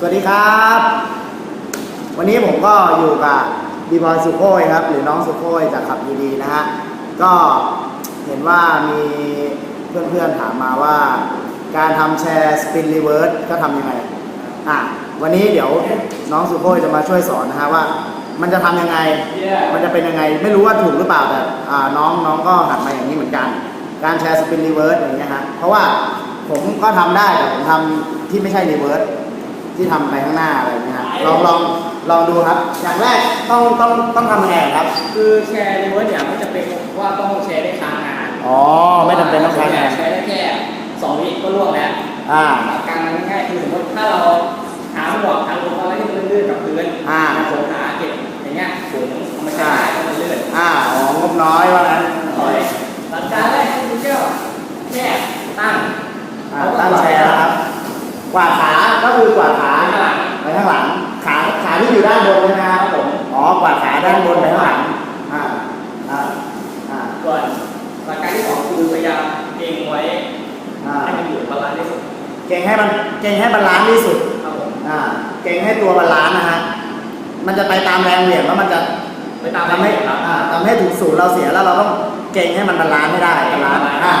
สวัสดีครับ วันนี้ผมก็อยู่กับบีบอยสุโคยครับ หรือน้องสุโคยจากขับดีๆนะฮะ ก็เห็นว่ามีเพื่อนๆถามมาว่า การทำแชร์สปินรีเวิร์สก็ทำยังไง อะ วันนี้เดี๋ยวน้องสุโคยจะมาช่วยสอนนะฮะว่า มันจะทำยังไง มันจะเป็นยังไง ไม่รู้ว่าถูกหรือเปล่าแต่อ่าน้องน้องก็หัดมาอย่างนี้เหมือนกัน การแชร์สปินรีเวิร์สอย่างเงี้ยฮะ เพราะว่าผมก็ทำได้แต่ผมทำที่ไม่ใช่รีเวิร์ส ที่ทำไปข้างหน้าอะไรอย่างเงี้ยฮะลองลองลองดูครับ อย่างแรกต้องต้องต้องทำยังไงครับ คือแชร์ในเวิร์ดเนี่ยไม่จำเป็นว่าต้องแชร์ได้ค้างนานอ๋อไม่จำเป็นต้องใช้งานแชร์ได้แค่สองวิก็ล่วงแล้วอ่าหลักการมันง่ายๆคือสมมติถ้าเราหาหมวกหาอุปกรณ์อะไรที่มันลื่นๆกับพื้นอ่าผมหาเก็บอย่างเงี้ยผมเอามาใช้ได้เพราะมันลื่นอ่าอ๋องบน้อยว่างั้นต่อยหลักการแรกที่คุณเจ้าแค่ตั้งอ่าตั้งแชร์นะครับกวาดขาก็ คือกวาดขาขาไปข้างหลัง ขาขาที่อยู่ด้านบนใช่ไหมครับผมอ๋อกวาดขาด้านบนไปข้างหลังอ่าอ่าอ่าก่อนหลักการที่สองคือพยายามเองไว้ให้มันอยู่บาลานซ์ที่สุดเก่งให้มันเก่งให้บาลานซ์ที่สุดครับผมอ่าเก่งให้ตัวบาลานซ์นะฮะมันจะไปตามแรงเหวี่ยงแล้วมันจะไปตามทำให้อ่าทำให้ถูกศูนย์เราเสียแล้วเราต้องเก่งให้มันบาลานซ์ให้ได้บาลานซ์อ่า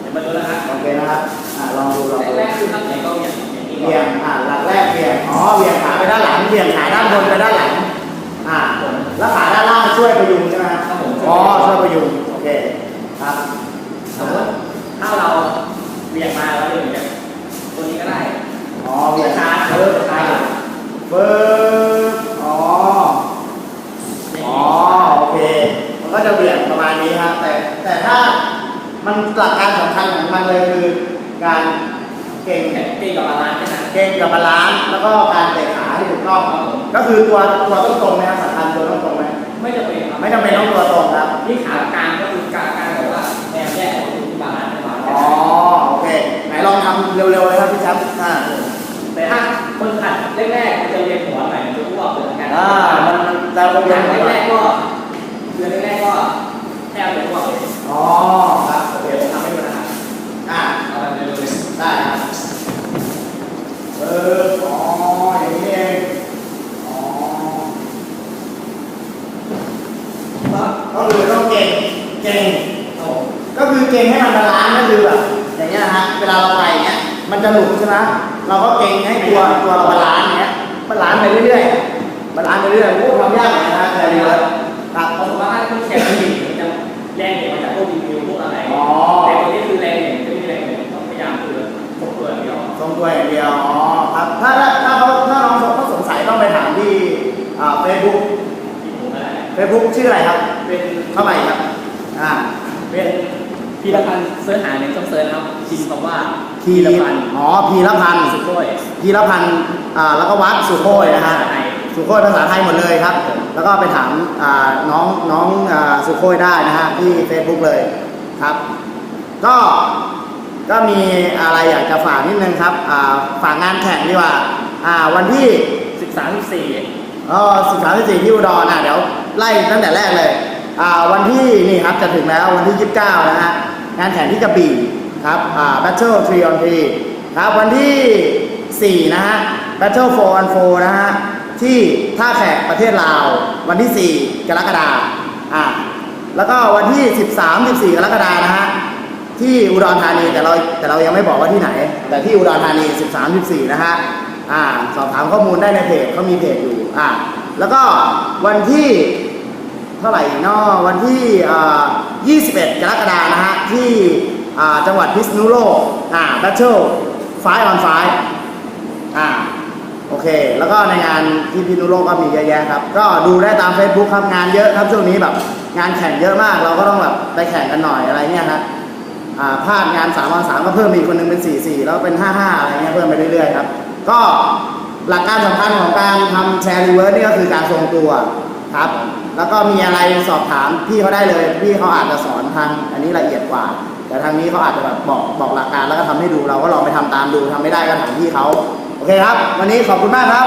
เดี๋ยวมาดูนะครับโอเคนะครับอ่าลองดูลองดูแรกคือตั้งใจก็อย่างอย่าง เบี่ยงอ่าหลักแรกเบี่ยงอ๋อเบี่ยงขาไปด้านหลังเบี่ยงขาด้านบนไปด้านหลังอ่าแล้วขาด้านล่างช่วยประยุงใช่ไหมครับผมอ๋อช่วยประยุงโอเคครับสมมติถ้าเราเบี่ยงมาแล้วอย่างเงี้ยตัวนี้ก็ได้อ๋อเบี่ยงขาเอเฟิอร์ช้าเฟิร์อ๋ออ๋อโอเคมันก็จะเบี่ยงประมาณนี้ครับแต่แต่ถ้ามันหลักการสำคัญของมันเลยคือการ เก่งแข่งตีกับบาลานซ์แค่นั้นเก่งกับบาลานซ์แล้วก็การเตะขาที่ถูกต้องครับผมก็คือตัวตัวต้องตรงไหมครับสำคัญตัวต้องตรงไหมไม่จำเป็นครับไม่จำเป็นต้องตัวตรงครับที่ขากลางก็คือการการแบบว่าแนวแยกออกเป็นบาลานซ์เป็นบาลานซ์อ๋อโอเคไหนลองทำเร็วๆเลยครับพี่แชมป์อ่าแต่ถ้าคนขัดแรกๆมันจะเรียนหัวหน่อยมันจะอ้วกเหมือนกันอ่ามันมันเราคก็นเรียขันดไปแรกๆก็เดือนแรกๆก็แทบจะอ้วกเลยอ๋อ ครับ โอเค เดี๋ยวผมทำให้ดูนะครับ อ่า เอาแบบเร็วๆเลย ได้ครับเอออ๋อ อย่างนี้เอง อ๋อ ก็คือต้องเก่งเก่งเอาก็คือเก่งให้มันบาลานซ์ก็คือแบบอย่างเงี้ยนะฮะเวลาเราไปอย่างเงี้ยมันจะหลุดใช่ไหมเราก็เก่งให้ตัวตัวเราบาลานซ์อย่างเงี้ยบาลานซ์ไปเรื่อยๆบาลานซ์ไปเรื่อยๆโอ้ทำยากเหมือนกันนะแต่ดีเลยครับเพราะว่าถ้าต้องแชร์จริงๆมันจะแรงเหนี่ยมันจะพวกรีวิวพวกอะไรอ๋อแต่ตัวนี้คือแรงเหนี่ยจะไม่มีแรงเหนี่ยต้องพยายามคือพกตัวอย่างเดียวทรงตัวอย่างเดียวอ๋อครับถ้าถ้าถ้าเขาถ้าน้องเขาสงสัยต้องไปถามที่อ่าเฟซบุ๊กที่ผมก็ได้เฟซบุ๊กชื่ออะไรครับ เป็นเข้าไปครับอ่าเป็นพีรพันธ์เสิร์ชหาในช่องเซิร์ชครับพิมพ์คำว่าพีรพันธ์อ๋อพีรพันธ์สุโขทัยพีรพันธ์อ่าแล้วก็วัดสุโขยนะฮะภาษาไทยสุโขยภาษาไทยหมดเลยครับ แล้วก็ไปถามอ่าน้องน้องอ่าสุโขยได้นะฮะที่ Facebook เลยครับ ก็ก็มีอะไรอยากจะฝากนิดนึงครับอ่าฝากงานแข่งดีกว่าอ่าวันที่สิบสามสิบสี่อ๋อสิบสามสิบสี่ที่อุดรอะเดี๋ยวไล่ตั้งแต่แรกเลยอ่า วันที่นี่ครับจะถึงแล้ววันที่ยี่สิบเก้านะฮะงานแข่งที่กระบี่ครับ Battle 3 on 3ครับวันที่ 4 นะฮะ Battle 4 on 4 นะฮะ ที่ท่าแขกประเทศลาว วันที่ 4 กรกฎาคมอ่าแล้วก็วันที่ 13 14 กรกฎาคมนะฮะ ที่อุดรธานีแต่เราแต่เรายังไม่บอกว่าที่ไหน แต่ที่อุดรธานี 13 14 นะฮะอ่าสอบถามข้อมูลได้ในเพจเขามีเพจอยู่อ่าแล้วก็วันที่ ท่าไหร่เนาะวันที่ 21 กรกฎาคมนะฮะ ที่จังหวัดพิษณุโลกอ่า Battle 5 on 5อ่าโอเค แล้วก็ในงานที่พิษณุโลกก็มีเยอะแยะครับ ก็ดูได้ตาม Facebook ครับงานเยอะครับช่วงนี้แบบงานแข่งเยอะมาก เราก็ต้องแบบไปแข่งกันหน่อยอะไรเงี้ยครับอ่าพลาดงาน3วัน3ก็เพิ่มอีกคนนึงเป็น 4 4 แล้วเป็น 5 5 อะไรเงี้ยเพิ่มไปเรื่อยๆครับ ก็หลักการสำคัญของการทำแชร์รีเวิร์สนี่ก็คือการทรงตัว ครับ แล้วก็มีอะไรสอบถามพี่เขาได้เลยพี่เขาอาจจะสอนทางอันนี้ละเอียดกว่า แต่ทางนี้เขาอาจจะแบบบอกบอกหลักการแล้วก็ทำให้ดูเราก็ลองไปทำตามดูทำไม่ได้ก็ถามพี่เขาโอเคครับ วันนี้ขอบคุณมากครับ